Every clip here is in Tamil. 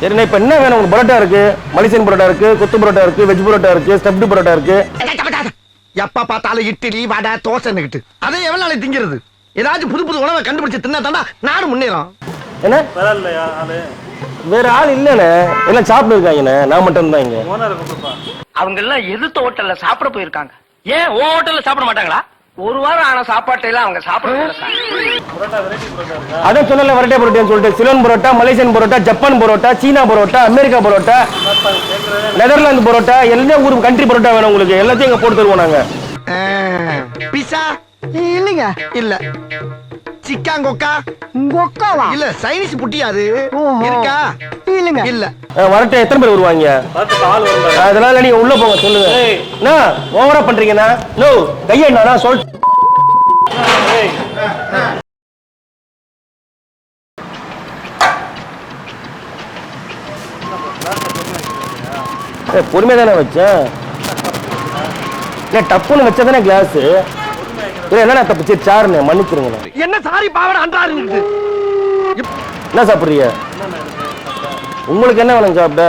சரிண்ணே இப்போ என்ன வேணும்? உங்களுக்கு பரோட்டா இருக்கு மலேசியன் பரோட்டா இருக்கு கொத்து பரோட்டா இருக்கு வெஜ் பரோட்டா இருக்கு ஸ்டப்டு பரோட்டா இருக்கு. எப்ப பார்த்தாலும் இட்லி வடை தோசைன்னுகிட்டு அதை எவ்வளவு நாளைக்கு திங்கிறது? ஏதாச்சும் புது புது உணவை கண்டுபிடிச்சு தின்னா தாண்டா நாடு முன்னேறும். என்ன? வேற ஆள் இல்லைண்ணே. எல்லாம் சாப்பிட்டு இருக்காங்கண்ணே? நான் மட்டும் தான் இங்க அவங்க எல்லாம் எதிர்த்த ஹோட்டல்ல சாப்பிட போயிருக்காங்க. ஏன் ஓ ஹோட்டல்ல சாப்பிட மாட்டாங்களா? ஒரு வாரம் ஆன சாப்பாட்டை எல்லாம் அவங்க சாப்பிட முடியல சார். பரோட்டா வெரைட்டி பரோட்டா இருக்கா? அதான் சொன்னல வரட்டே பரோட்டான்னு சொல்லிட்டு சிலோன் பரோட்டா மலேசியன் பரோட்டா ஜப்பான் பரோட்டா சீனா பரோட்டா அமெரிக்கா பரோட்டா நெதர்லாந்து பரோட்டா எல்லா ஊர் கண்ட்ரி பரோட்டா வேணும் உங்களுக்கு. எல்லாத்தையும் இங்க போட்டு தருவோம் நாங்க. பிசா இல்லைங்க? இல்ல. சிக்காங்கொக்கா கொக்காவா இல்ல சைனீஸ் புட்டியா அது. ஓஹோ. இருக்கா? இல்லைங்க. இல்ல. வரட்டை எத்தனை பேர் வருவாங்க? பார்த்து ஆள் வருவாங்க அதெல்லாம் இல்ல, நீங்க உள்ள போங்க சொல்லுங்க. ஏய். என்ன ஓவரா பண்றீங்கண்ணா? நோ கையண்ணா சொல். ஏய். பொறுமையா தானே வச்சேன்? இல்ல டப்புன்னு வச்சதானே கிளாஸ் இல்ல என்ன தப்பு சரி சாருண்ணே மன்னிச்சிருங்கண்ணே என்ன சாரி பாவட அன்றாரு என்ன சாப்பிடுறீங்க? உங்களுக்கு என்ன வேணும் சாப்பிட?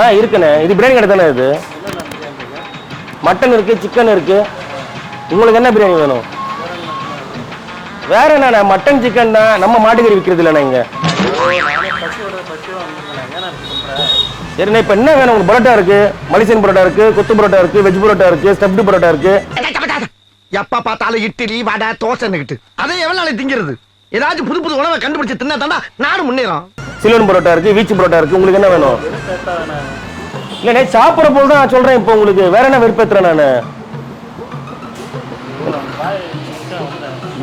ஆ இருக்குண்ணே. இது பிரியாணி கடை தானே இது? மட்டன் இருக்கு சிக்கன் இருக்கு. உங்களுக்கு என்ன பிரியாணி வேணும்? வேற என்னண்ணே? மட்டன் சிக்கன் தான் நம்ம மாட்டுக்கறி விற்கிறது இல்லைண்ணே இங்க சரிண்ணே இப்போ என்ன வேணும்? உங்களுக்கு பரோட்டா இருக்கு மலேசியன் பரோட்டா இருக்கு கொத்து பரோட்டா இருக்கு வெஜ் பரோட்டா இருக்கு ஸ்டப்டு பரோட்டா இருக்கு. எப்ப பார்த்தாலும் இட்லி வடை தோசைன்னுகிட்டு அதை எவ்வளவு நாளைக்கு திங்கிறது? ஏதாச்சும் புது புது உணவை கண்டுபிடிச்சு தின்னா தாண்டா நாடு முன்னேறும். சிலோன் பரோட்டா இருக்கு வீச்சு பரோட்டா இருக்கு உங்களுக்கு என்ன வேணும்? இல்லண்ணே சாப்பிட்ற போது தான் நான் சொல்றேன் இப்போ உங்களுக்கு. வேற என்ன வெறுப்பேத்துறேன் நான்?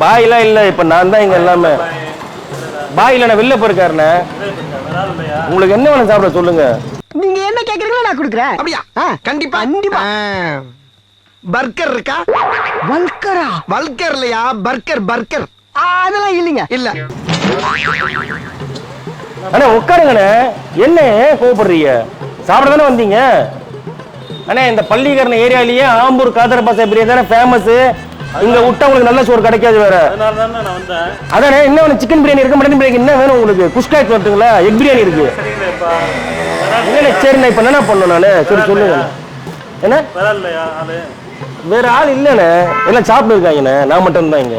பாய்லாம் இல்ல இப்ப நான் தான் இங்க எல்லாமே. பாய் இல்ல நான் வெளில போயிருக்காருண்ணே. உங்களுக்கு என்ன வேணும் சாப்பிட சொல்லுங்க. நீங்க என்ன கேக்குறீங்களோ நான் கொடுக்குறேன். அப்படியா? ஆ, கண்டிப்பா. கண்டிப்பா. பர்கர் இருக்கா? வல்கரா? வல்கர் இல்லையா? Burger burger. ஆ, அதெல்லாம் இல்லைங்க. இல்ல. அண்ணா உட்காருங்கண்ணே. என்ன கோவப்படுறீங்க? சாப்பிட தானே வந்தீங்க? அண்ணா இந்த பள்ளிக்கரண ஏரியாலயே ஆம்பூர் காதர பாசா பிரியாணி தானே ஃபேமஸ் இங்க விட்டா உங்களுக்கு நல்ல சோறு கிடைக்காது வேற. அதனால தானே நான் வந்தேன். அதானே என்ன வேணும் சிக்கன் பிரியாணி இருக்கு மட்டன் பிரியாணி. என்ன வேணும் உங்களுக்கு? குஸ்காக் வரட்டுங்களா? எக் பிரியாணி இருக்கு. ஆள் சரிண்ணே இப்ப என்ன பண்ணணும் நானு? சரி சொல்லுங்க. என்ன? வேற ஆள். ஆளு ஆள் இல்லைண்ணே. எல்லாம் சாப்பிட்டு இருக்காங்கண்ணே நான் மட்டும் தான் இங்க.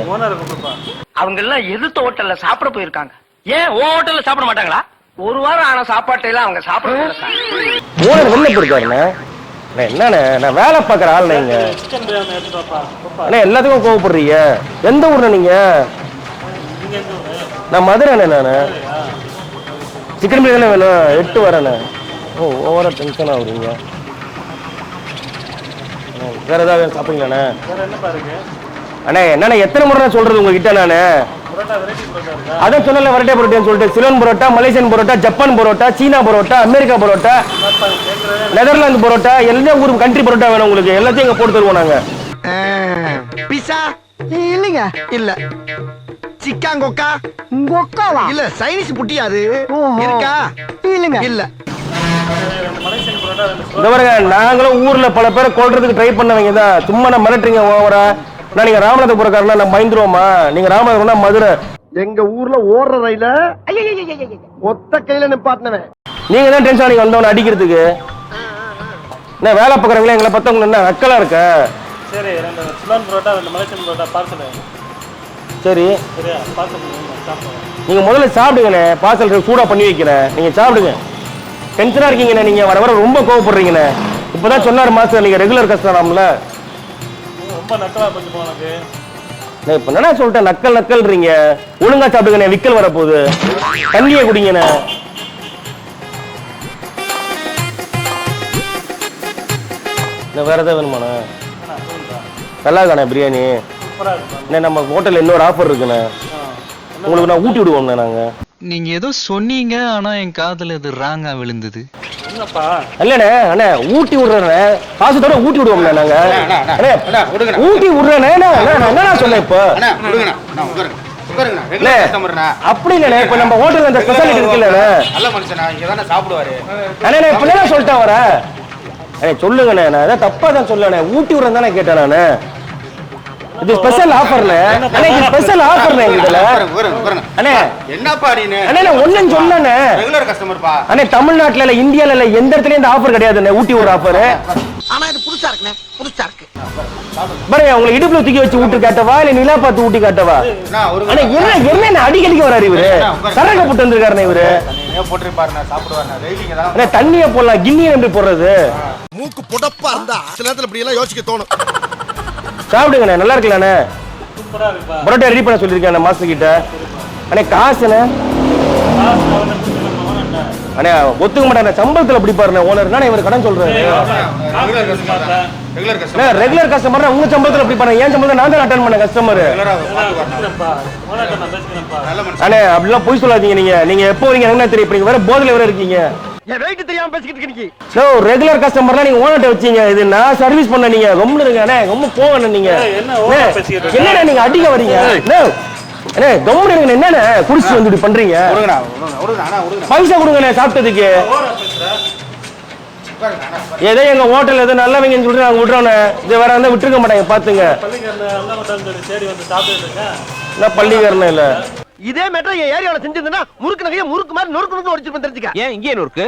அவங்க எல்லாம் எதிர்த்த ஹோட்டல்ல சாப்பிட போயிருக்காங்க. ஏன் ஓ ஹோட்டல்ல சாப்பிட மாட்டாங்களா? ஒரு வாரம் ஆன சாப்பாட்டை எல்லாம் அவங்க சாப்பிட ஓனர் வெளில போயிருக்காருண்ணே என்னண்ணே? நான் வேலை பார்க்குற வாப்பா பாப்பா அண்ணே எல்லாத்துக்கும் கோவப்படுறீங்க. எந்த ஊர்ல நீங்க? நீங்க? நான் மதுரைண்ணே நான். சிக்கன் பிரியாணி வேணும். எட்டு வரேண்ணே. ஓ ஓவரா டென்ஷன் ஆகுறீங்க வேற ஏதாவது இருக்கு? அண்ணே என்னண்ணே எத்தனை முறை சொல்றது உங்ககிட்ட நானு? அதான் சொன்னல வரட்டே பரோட்டான்னு சொல்லிட்டு சிலோன் பரோட்டா மலேசியன் பரோட்டா ஜப்பான் பரோட்டா சீனா பரோட்டா அமெரிக்கா பரோட்டா நெதர்லாந்து பரோட்டா எல்லா ஊர் கண்ட்ரி பரோட்டா வேணும் உங்களுக்கு. எல்லாத்தையும் இங்க போட்டு தருவோம் நாங்க. பிசா இல்லைங்க? இல்ல. சிக்காங்கொக்கா? கொக்காவா இல்ல சைனீஸ் புட்டியா அது. ஓஹோ. இருக்கா? இல்லைங்க. இல்ல. இந்த பாருங்க நாங்களும் ஊர்ல பல பேரை கொல்றதுக்கு ட்ரை பண்ணவங்க தான் சும்மா நான் மிரட்டுறீங்க ஓவரா. நான் நீங்க ராமநாதபுரக்காரனா நான் பயந்துருவோமா நீங்க ராமநாதபுரம்னா மதுரை. எங்க ஊர்ல ஓடுற ரயில ஒத்த கையில நிப்பாட்டினவன் நீங்க தான் டென்ஷன் நீங்க வந்தவன அடிக்கிறதுக்கு என்ன வேலை பார்க்குறவங்களே எங்களை பார்த்தா உங்களுக்கு என்ன அக்கலா இருக்க சரி ரெண்டு சிலோன் பரோட்டா ரெண்டு மலேசியன் பரோட்டா பார்சல் சரி சரியா பார்சல் சாப்பிடுவோம் நீங்க முதல்ல சாப்பிடுங்கண்ணே பார்சல் சூடா பண்ணி வைக்கிறேன் நீங்க சாப்பிடுங்க டென்ஷனா இருக்கீங்கண்ணே நீங்க. வர வர ரொம்ப கோவப்படுறீங்கண்ணே. இப்பதான் சொன்னார் மாஸ்டர் நீங்க ரெகுலர் கஸ்டமர்ல ரொம்ப நக்கலா கொஞ்சம் உனக்கு. நான் இப்ப என்ன சொல்லிட்டேன்? நக்கல் நக்கல்றீங்க. ஒழுங்கா சாப்பிடுங்கண்ணே விக்கல் வரப்போகுது. தண்ணியை குடிங்கண்ணே. இன்னும் வேற ஏதாவது வேணுமாண்ணே? நல்லா இருக்காண்ணே பிரியாணி. அண்ணே நம்ம ஹோட்டல்ல இன்னொரு ஆஃபர் இருக்குண்ணே. உங்களுக்கு நான் ஊட்டி விடுவோம்ண்ணே நாங்க. நீங்க ஏதோ சொன்னீங்க ஆனா என் காதுல அது ராங்கா விழுந்தது. என்னப்பா? இல்லண்ணே அண்ணே ஊட்டி விடுறேண்ணே. பாசத்தோட ஊட்டி விடுவோம்ண்ணே நாங்க. அண்ணே ஊட்டி விடுறேண்ணே. சொன்னேன் இப்போ? அண்ணே, அப்படி இல்லண்ணே. இப்ப நம்ம ஹோட்டல்ல அந்த ஸ்பெஷாலிட்டி இருக்குல்லண்ணே. நல்ல மனுஷனா இங்க தானே சாப்பிடுவாரு. அண்ணே நான் இப்ப என்ன சொல்லிட்டேன் வர? அண்ணே சொல்லுங்கண்ணே. நான் தப்பா தான் சொல்லண்ணே ஊட்டி விடுறேன் தானே கேட்டேன் நானு. இது ஸ்பெஷல் ஆஃபர்ல அண்ணே இது ஸ்பெஷல் ஆஃபர்ல இதுல. அண்ணே. என்னப்பா நீனு அண்ணே நான் ஒண்ணும் சொல்லண்ணே ரெகுலர் கஸ்டமர்ப்பா அண்ணே தமிழ்நாட்டுல இல்ல இந்தியால இல்ல எந்த இடத்துலயும் இந்த ஆஃபர் கிடையாதுண்ணே ஊட்டி ஒரு ஆஃபர் ஆனா இது புதுசா இருக்குண்ணே புதுசா இருக்கு. பாருங்க உங்களை இடுப்புல தூக்கி வச்சு ஊட்டி காட்டவா இல்ல நிலா பார்த்து ஊட்டி காட்டவா? அண்ணே என்ன என்ன அடிக்கடிக்கு வராரு இவரு? சரக போட்டு வந்திருக்காருண்ணே இவரு. தண்ணியை போடலாம் கிண்ணியை எப்படி போடுறது? மூக்கு புடப்பா இருந்தா சில நேரத்துல இப்படி எல்லாம் யோசிக்க தோணும். சாப்பிடுங்கண்ணே நல்லா இருக்கலாண்ணே. பரோட்டா ரெடி பண்ண சொல்லியிருக்கேன் மாஸ்டர் கிட்ட. அண்ணே காசுண்ணே அண்ணே ஒத்துக்க மாட்டேன் சம்பளத்துல அப்படி பாருண்ணே ஓனர் என்ன இவர் கடன் சொல்றாரு? ரெகுலர் கஸ்டமர் உங்க சம்பளத்துல அப்படி பண்ண ஏன் சம்பளத்தை நான் தான் அட்டன் பண்ண கஸ்டமர் அண்ணே அப்படிலாம் போய் சொல்லாதீங்க நீங்க. நீங்க எப்போ வரீங்க எனக்கு என்ன தெரியும்? இப்ப நீங்க வேற போதில வேற இருக்கீங்க. என் வெயிட் தெரியாம பேசிக்கிட்டு இருக்கீங்க ஸோ ரெகுலர் கஸ்டமர்லாம் நீங்க ஓனர்ட்ட வச்சீங்க இது நான் சர்வீஸ் பண்ண நீங்க ரொம்ப இருங்க அண்ணே ரொம்ப போங்க நீங்க ஏய், என்ன over ஆ அண்ணே, பேசிக்கிட்டு இருக்க? என்னண்ணே நீங்க அடிக்க வரீங்க அண்ணே, அண்ணே கம்முனு இருங்க என்னண்ணே குடிச்சிட்டு வந்து இப்படி பண்றீங்க பைசா கொடுங்கண்ணே சாப்பிட்டதுக்கு ஏதோ எங்க ஹோட்டல் எதோ நல்லவங்கன்னு சொல்லிட்டு நாங்க விட்டுறோண்ணே இது வேற வந்து விட்டுருக்க மாட்டாங்க பாத்துங்க நான் பள்ளிக்காரனே இல்ல இதே மேட்டர் என் ஏரியாவுல செஞ்சிருந்தா முறுக்கு நகைய முறுக்கு மாதிரி நொறுக்கு நொறுக்கு உடைச்சிருப்பேன் தெரிஞ்சுக்க. ஏன் இங்கே நூறுக்கு?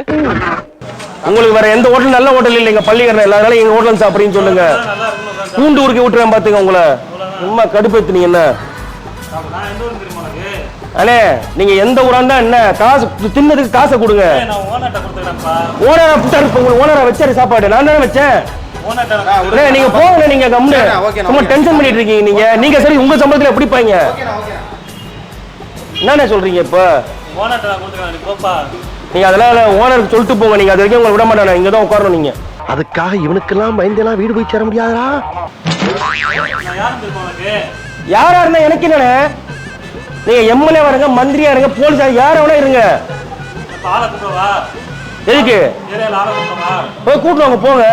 உங்களுக்கு வேற எந்த ஹோட்டல் நல்ல ஹோட்டல் இல்லைங்க. பள்ளிக்காரன் இல்ல அதனால எங்க ஹோட்டல் சாப்பிடுறீங்கன்னு சொல்லுங்க. பூண்டு ஊருக்கு விட்டுறேன் பாத்துங்க உங்களை. சும்மா கடுப்பேத்துனீங்க என்ன? அண்ணே நீங்க எந்த ஊரா இருந்தா என்ன? காசு தின்னதுக்கு காசை கொடுங்க. ஓனரா புட்டாரு உங்களுக்கு ஓனரா வச்சாரு சாப்பாடு. நான் தானே வச்சேன். நீங்க போங்க நீங்க கம்முனு. சரிண்ணா, ஓகேண்ணா, சும்மா. டென்ஷன் பண்ணிட்டு இருக்கீங்க நீங்க. நீங்க சரி உங்க சம்பளத்துல எப்படி பாங்க என்னண்ணே சொல்றீங்க இப்ப? ஓனர்ட்ட நான் கொடுத்துக்கிறேன் நீ போப்பா நீங்க அதெல்லாம் ஓனருக்கு சொல்லிட்டு போங்க. நீங்க அது வரைக்கும் உங்களை விட மாட்டானே. இங்க தான் உட்காரணும் நீங்க. அதுக்காக இவனுக்கெல்லாம் பயந்தெல்லாம் வீடு போய் சேர முடியாதா யாரா இருந்தா எனக்கு என்னண்ணே? நீங்க எம்எல்ஏ இருங்க மந்திரியா இருங்க போலீஸா யார வேணா இருங்க. எதுக்கு? போய் கூட்டு வாங்க போங்க.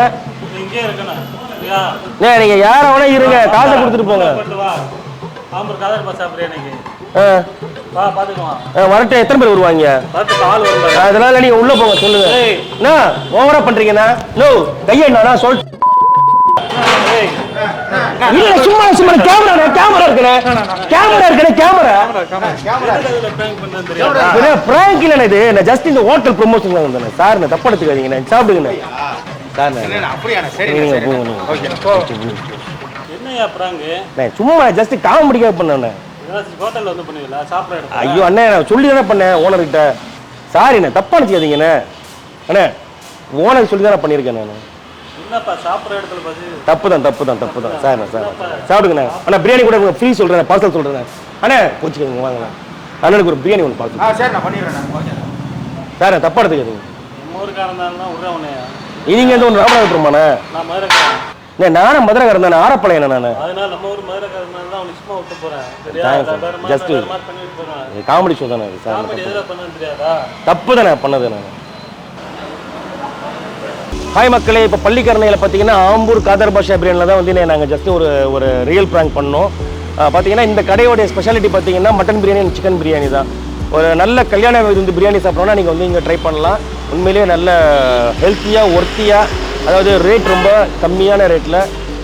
நீங்க யார வேணா இருங்க காசை கொடுத்துட்டு போங்க. போட்டு வா ஆம்பூர் காதர் பஸ் பிரியாணிக்கு ஆ, வா பாத்துக்குவான் ஆ, வரட்டும் எத்தனை பேர் வருவாங்க? இல்ல, நீங்க உள்ள போங்க சொல்லுங்க. ஏய். என்ன ஓவரா பண்றீங்கண்ணா. நோ கையண்ணா சொல் ஏய். இல்ல சும்மா சும்மா கேமரா கேமரா இருக்குண்ணே. கேமரா இருக்குண்ணே கேமரா தெரியாதா? பிராங்க் இல்லண்ணே இது. நான் ஜஸ்ட் இந்த ஹோட்டல் ப்ரொமோஷன் வந்தேன் சார் நான் தப்பு எடுத்துக்காதீங்கண்ணே. சாப்பிடுங்கண்ணே. சார் நான் அப்படியாண்ணா. சரி நீங்க சரி? அண்ணே, சும்மா ஜஸ்ட் காமெடிக்காக இதெல்லாம் ஹோட்டல்ல வந்து பண்ணுவீங்களா? ஐயோ அண்ணே நான் சொல்லி தானே பண்ணேன் ஓனர்கிட்ட சாரிண்ணே தப்பா நினச்சிக்காதீங்கண்ணே அண்ணே. ஓனர் சொல்லி தானே பண்ணியிருக்கேன் நான். தப்பு தான் தப்பு தான் தப்பு தான் சார் சார் சாப்பிடுங்கண்ணே அண்ணா. பிரியாணி கூட ஃப்ரீ சொல்கிறேன் பார்சல் சொல்கிறேன் அண்ணே. கொஞ்சம் வாங்க அண்ணனுக்கு ஒரு பிரியாணி ஒன்று பார்சல் ஆ சரி நான் பண்ணிடுறேன் சார் தப்பா எடுத்துக்காதீங்க. ஊருக்காரன் தான் விடுறேன் உன்னைய. நீங்க எந்த ஒன்று ராமநாதபுரமாண்ணே? நான் அண்ணே நானும் மதுரைக்காரன் தானே ஆரப்பாளையம் நான்? போறேன். காமெடி ஷோ தானே சார். தப்பு தானே பண்ணது நான் ஹாய் மக்களே இப்போ பள்ளிக்கரணையில் பார்த்தீங்கன்னா ஆம்பூர் காதர் பாஷா பிரியாணியில் தான் வந்து நாங்கள் ஜஸ்ட் ஒரு ஒரு ரியல் ப்ராங்க் பண்ணோம். பார்த்தீங்கன்னா இந்த கடையோடைய ஸ்பெஷாலிட்டி பார்த்தீங்கன்னா மட்டன் பிரியாணி சிக்கன் பிரியாணி தான். ஒரு நல்ல கல்யாண விருந்து பிரியாணி சாப்பிட்றோன்னா நீங்கள் வந்து இங்கே ட்ரை பண்ணலாம். உண்மையிலேயே நல்ல ஹெல்த்தியாக ஒர்த்தியாக அதாவது ரேட் ரொம்ப கம்மியான ரேட்டில்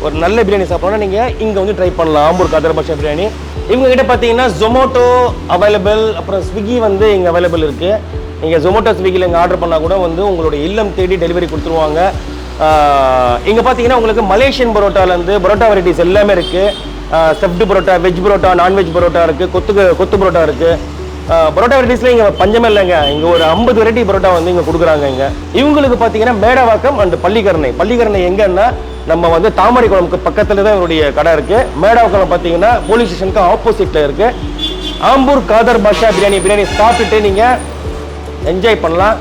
ஒரு நல்ல பிரியாணி சாப்பிட்றோன்னா நீங்கள் இங்கே வந்து ட்ரை பண்ணலாம். ஆம்பூர் காதரபாஷா பிரியாணி. இவங்ககிட்ட பார்த்தீங்கன்னா ஜொமோட்டோ அவைலபிள் அப்புறம் ஸ்விக்கி வந்து இங்கே அவைலபிள் இருக்குது நீங்கள் ஜொமோட்டோ ஸ்விக்கியில் இங்கே ஆர்டர் பண்ணால் கூட வந்து உங்களுடைய இல்லம் தேடி டெலிவரி கொடுத்துருவாங்க. இங்கே பார்த்தீங்கன்னா உங்களுக்கு மலேசியன் பரோட்டாலேருந்து பரோட்டா வெரைட்டிஸ் எல்லாமே இருக்குது stuffed parotta veg parotta non veg parotta இருக்குது கொத்து கொத்து பரோட்டா இருக்குது பரோட்டா வெரைட்டிஸில் இங்கே பஞ்சமே இல்லைங்க. இங்கே ஒரு ஐம்பது வெரைட்டி பரோட்டா வந்து இங்கே கொடுக்குறாங்க இங்கே. இவங்களுக்கு பார்த்தீங்கன்னா மேடவாக்கம் அண்ட் பள்ளிக்கரணை. பள்ளிக்கரணை எங்கன்னா நம்ம வந்து தாமரை குளமுக்கு பக்கத்தில் தான் இவருடைய கடை இருக்குது மேடவாக்கம் பார்த்தீங்கன்னா போலீஸ் ஸ்டேஷனுக்கு ஆப்போசிட்டில் இருக்குது ஆம்பூர் காதர் பாஷா பிரியாணி. பிரியாணி சாப்பிட்டுட்டு நீங்கள் என்ஜாய் பண்ணலாம்.